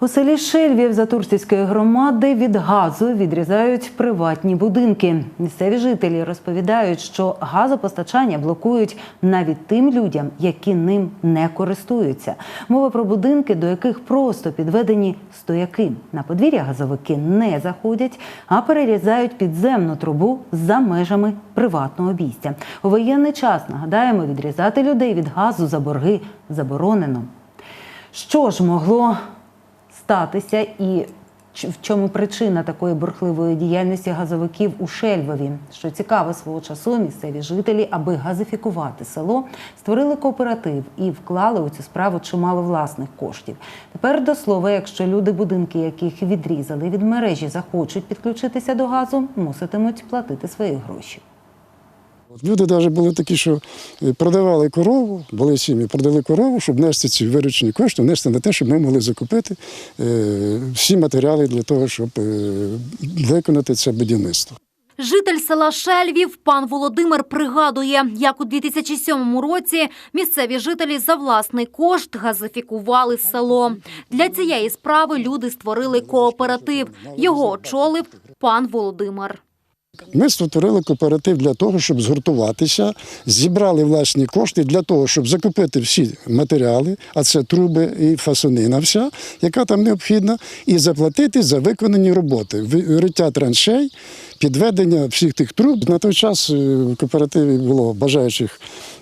У селі Шельвів Затурцівської громади від газу відрізають приватні будинки. Місцеві жителі розповідають, що газопостачання блокують навіть тим людям, які ним не користуються. Мова про будинки, до яких просто підведені стояки. На подвір'я газовики не заходять, а перерізають підземну трубу за межами приватного обійстя. У воєнний час нагадаємо, відрізати людей від газу за борги заборонено. Що ж могло статися і в чому причина такої бурхливої діяльності газовиків у Шельвові? Що цікаво, свого часу місцеві жителі, аби газифікувати село, створили кооператив і вклали у цю справу чимало власних коштів. Тепер до слова, якщо люди, будинки яких відрізали від мережі, захочуть підключитися до газу, муситимуть платити свої гроші. Люди навіть були такі, що е, продавали корову, були сім'ї, продали корову, щоб нести ці виручені кошти, внести на те, щоб ми могли закупити е, всі матеріали для того, щоб е, виконати це будівництво. Житель села Шельвів пан Володимир пригадує, як у 2007 році місцеві жителі за власний кошт газифікували село. Для цієї справи люди створили кооператив. Його очолив пан Володимир. Ми створили кооператив для того, щоб згуртуватися, зібрали власні кошти для того, щоб закупити всі матеріали, а це труби і фасонина вся, яка там необхідна, і заплатити за виконані роботи. Вириття траншей, підведення всіх тих труб. На той час е, в кооперативі було бажаючих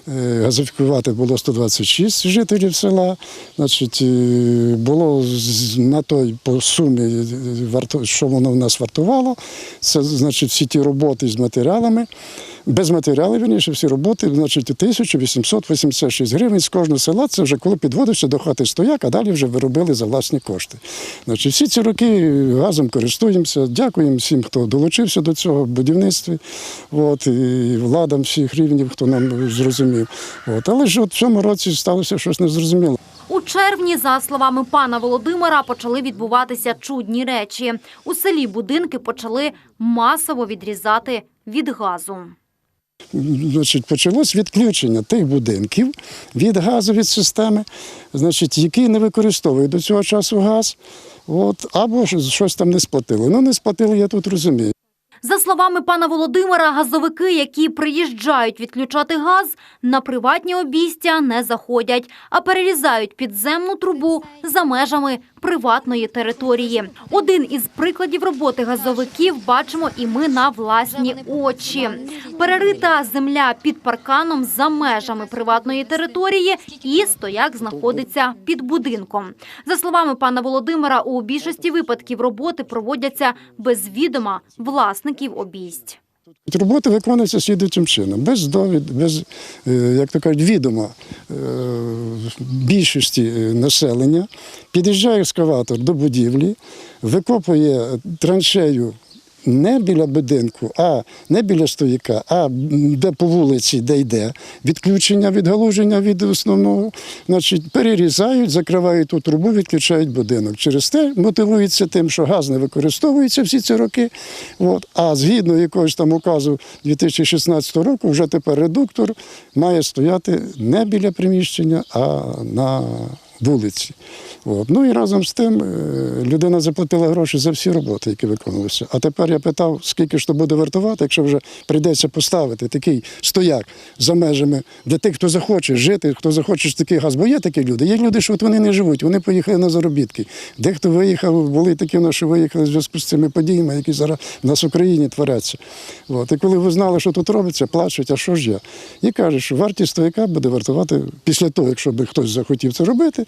е, газифікувати було 126 жителів села. Значить, е, було на той по сумі, що воно в нас вартувало. Це значить всі ті роботи з матеріалами. Без матеріалів, вірніше, всі роботи, значить, 1886 гривень з кожного села. Це вже коли підводився до хати стояк, а далі вже виробили за власні кошти. Значить, всі ці роки газом користуємося. Дякуємо всім, хто долучився до цього в будівництві. От, і владам всіх рівнів, хто нам зрозумів. От. Але ж от в цьому році сталося щось незрозуміле. У червні, за словами пана Володимира, почали відбуватися чудні речі. У селі будинки почали масово відрізати від газу. Значить, почалось відключення тих будинків від газу від системи, значить, які не використовують до цього часу газ, от, або щось там не сплатили. Ну, не сплатили, я тут розумію. За словами пана Володимира, газовики, які приїжджають відключати газ, на приватні обійстя не заходять, а перерізають підземну трубу за межами приватної території. Один із прикладів роботи газовиків бачимо і ми на власні очі. Перерита земля під парканом за межами приватної території, і стояк знаходиться під будинком. За словами пана Володимира, у більшості випадків роботи проводяться без відома власників обійсть. Робота виконується слідуючим чином, без довід, без, е, як то кажуть, відома е, більшості е, населення. Під'їжджає екскаватор до будівлі, викопує траншею не біля будинку, а не біля стояка, а де по вулиці, де йде відключення, відгалуження від основного. Значить, перерізають, закривають ту трубу, відключають будинок. Через те мотивується тим, що газ не використовується всі ці роки. От. А згідно якогось там указу 2016 року, вже тепер редуктор має стояти не біля приміщення, а на вулиці. От. Ну і разом з тим е, людина заплатила гроші за всі роботи, які виконувалися. А тепер я питав, скільки ж то буде вартувати, якщо вже прийдеться поставити такий стояк за межами для тих, хто захоче жити, хто захоче такий газ. Бо є такі люди. Є люди, що от вони не живуть, вони поїхали на заробітки. Дехто виїхав, були такі що виїхали в зв'язку з цими подіями, які зараз в нас в Україні творяться. От. І коли ви знали, що тут робиться, плачуть, а що ж я? І кажуть, що вартість стояка буде вартувати після того, якщо би хтось захотів це робити,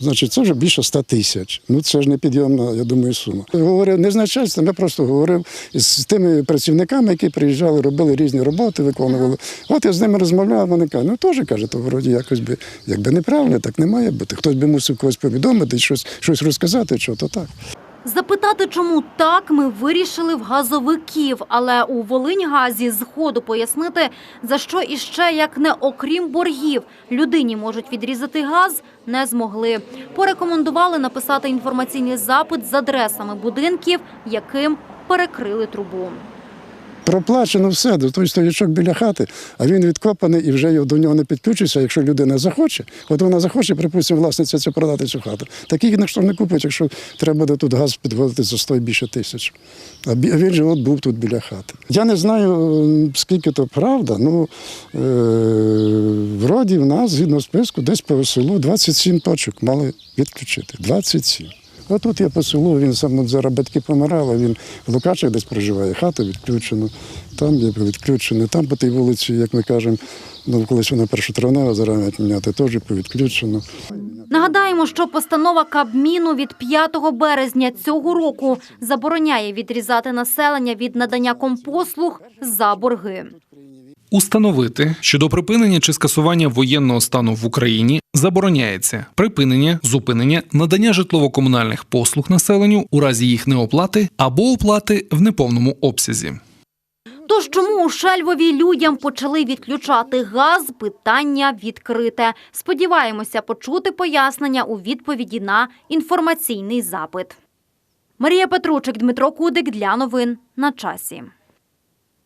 значить це вже більше 100 тисяч. Ну це ж не підйомна, я думаю, сума. Говорив не з начальством, я просто говорив з тими працівниками, які приїжджали, робили різні роботи, виконували. От я з ними розмовляв, вони кажуть, ну теж каже, то вроді якось би, якби неправильно, так не має бути. Хтось би мусив когось повідомити, щось, щось розказати, що то так. Запитати, чому так, ми вирішили в газовиків, але у Волиньгазі згоду пояснити, за що іще, як не окрім боргів, людині можуть відрізати газ, не змогли. Порекомендували написати інформаційний запит з адресами будинків, яким перекрили трубу. Проплачено все, до той стоячок біля хати, а він відкопаний і вже до нього не підключиться. Якщо людина захоче, от вона захоче, припустимо, власниця цю продати цю хату. Таких ніхто не купить, якщо треба буде тут газ підводити за 100 і більше тисяч. А він же от був тут біля хати. Я не знаю, скільки то правда. Ну е, вроді в нас, згідно списку, десь по селу 27 точок мали відключити. 27. Отут я по селу, він сам зараз батьки помирали, він в Лукачах десь проживає, хата відключена, там є відключено, там по тій вулиці, як ми кажемо, ну колись вона першотравнева, зараз мають міняти, теж повідключено. Нагадаємо, що постанова Кабміну від 5 березня цього року забороняє відрізати населення від надання компослуг за борги. Установити, що до припинення чи скасування воєнного стану в Україні забороняється припинення, зупинення, надання житлово-комунальних послуг населенню у разі їх неоплати або оплати в неповному обсязі. Тож чому у Шельвові людям почали відключати газ? Питання відкрите. Сподіваємося почути пояснення у відповіді на інформаційний запит. Марія Петручик, Дмитро Кудик для новин на часі.